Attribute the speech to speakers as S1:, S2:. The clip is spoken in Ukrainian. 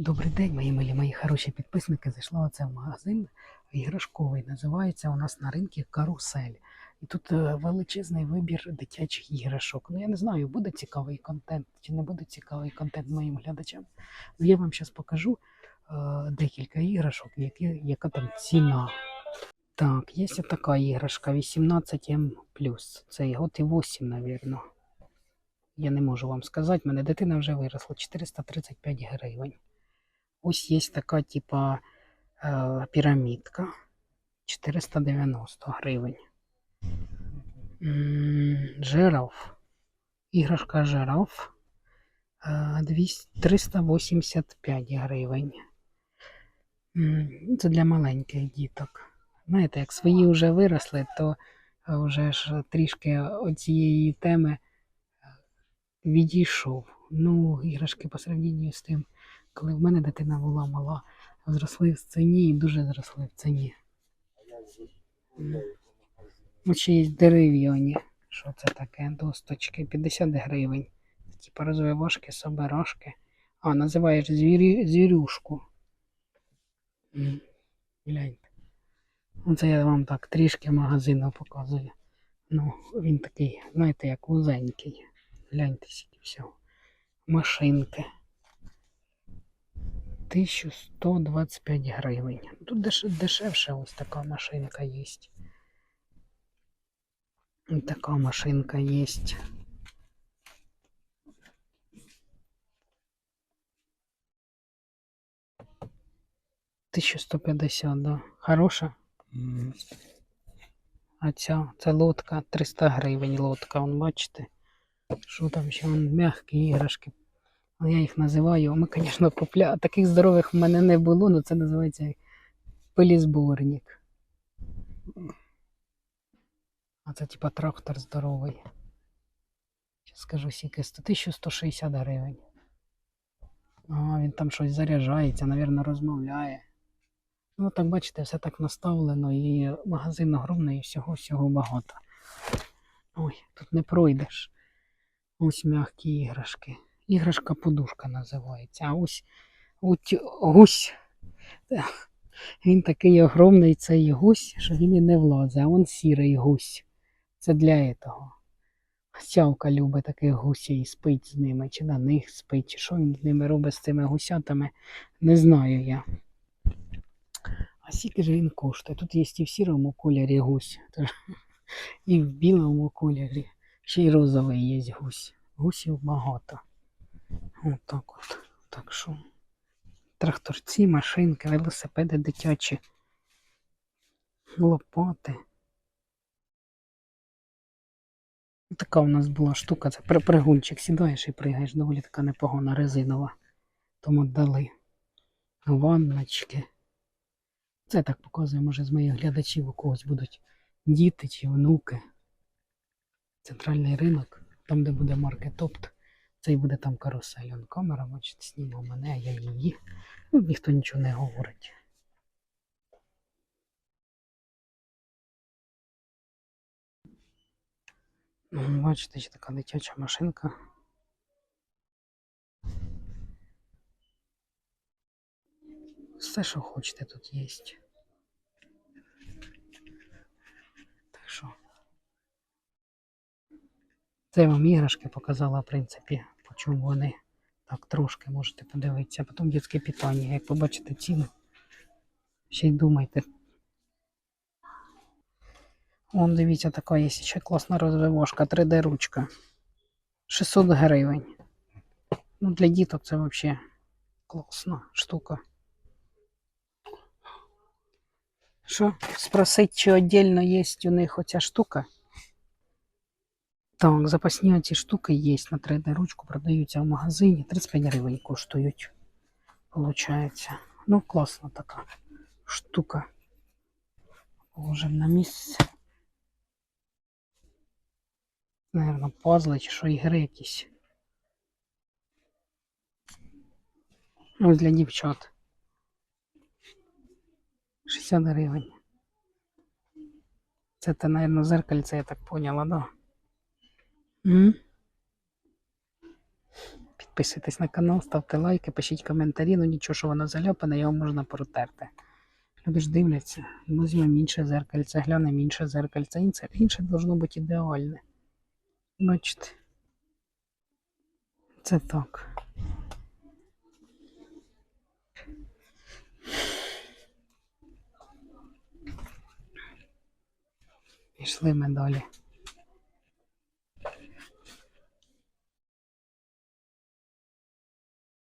S1: Добрий день, мої милі, мої хороші підписники. Зайшла оце в магазин іграшковий. Називається у нас на ринку карусель. І тут е, величезний вибір дитячих іграшок. Ну я не знаю, буде цікавий контент чи не буде цікавий контент моїм глядачам. Ну, Я вам зараз покажу е, декілька іграшок, які, яка там ціна. Так, є така іграшка 18М. Це год і 8, напевно. Я не можу вам сказати, мене дитина вже виросла 435 гривень. Ось є така, типа, пірамідка. 490 гривень. Жираф. Іграшка жираф. е, 200 385 гривень. Це для маленьких діток. Знаєте, як свої вже виросли, то вже ж трішки оцієї теми е, відійшов. Ну, іграшки по сравненню з тим, коли в мене дитина була мала, зросли в ціні і дуже зросли в ціні. Є дерев'яні. Що це таке? Досточки 50 гривень. Типа розвивашки, собирашки. А, називаєш звірі, звірюшку. Гляньте. Оце я вам так трішки магазину показую. Ну, він такий, знаєте, як вузенький. Гляньте скільки всього. Машинки. 1125 гривень. Тут деш, дешевше ось така машинка є. Така машинка є. Тисячу сто п'ятдесят, да. Хороша. А ця, це лодка 300 гривень лодка, вон бачите. Що там ще вон м'які іграшки. Але я їх називаю. Ми, звісно, попля... таких здорових в мене не було, але це називається пилізборник. А це типа трактор здоровий. Зараз скажу скільки 100 1160 гривень. А, він там щось заряджається, мабуть, розмовляє. Ну, так бачите, все так наставлено, і магазин огромний, і всього-всього багато. Ой, тут не пройдеш. Ось м'які іграшки. Іграшка подушка називається. А ось от, гусь. Він такий огромний цей гусь, що він і не влазить, а он сірий гусь. Це для того. Сявка любить таких гусей і спить з ними, чи на них спить, чи що він з ними робить з цими гусятами, не знаю я. А скільки ж він коштує? Тут є і в сірому кольорі гусь, і в білому кольорі. Ще й розовий є гусь. Гусів багато. От так от. Так що тракторці, машинки, велосипеди дитячі, лопати. Така у нас була штука, це при- пригульчик. Сідаєш і пригаєш, доволі така непогана резинова. Тому дали ванночки. Це так показую, може, з моїх глядачів у когось будуть діти чи внуки. Центральний ринок, там, де буде маркет опт, це і буде там карусель. Он камера, бачите, сніма мене, а я її. Ну, ніхто нічого не говорить. Ну, бачите, ще така дитяча машинка. Все, що хочете, тут є. Так що. Це вам іграшки показала, в принципі, по чому вони. Так, трошки можете подивитися. Потім дитяче питання. Як побачите ціну, ще й думайте. Вон, дивіться, така є ще класна розвивашка, 3D ручка. 600 гривень. Ну, для діток це взагалі класна штука. Що, спросить, чи віддільно є у них оця штука? Так, запасні оці штуки є на 3D ручку, продаються в магазині. 35 гривень коштують. Получається. Ну, класна така штука. Положимо на місце. Наверно, пазли чи що ігри якісь. Ось для дівчат. 60 гривень. Це наверное, зеркальце, я так поняла, да? Підписуйтесь на канал, ставте лайки, пишіть коментарі. Ну нічого, що воно заляпане, його можна протерти. Люди ж дивляться, візьмемо інше зеркальце, глянемо інше зеркальце. Інше, інше должно бути ідеальне. Бачите. Це так. Пішли ми далі.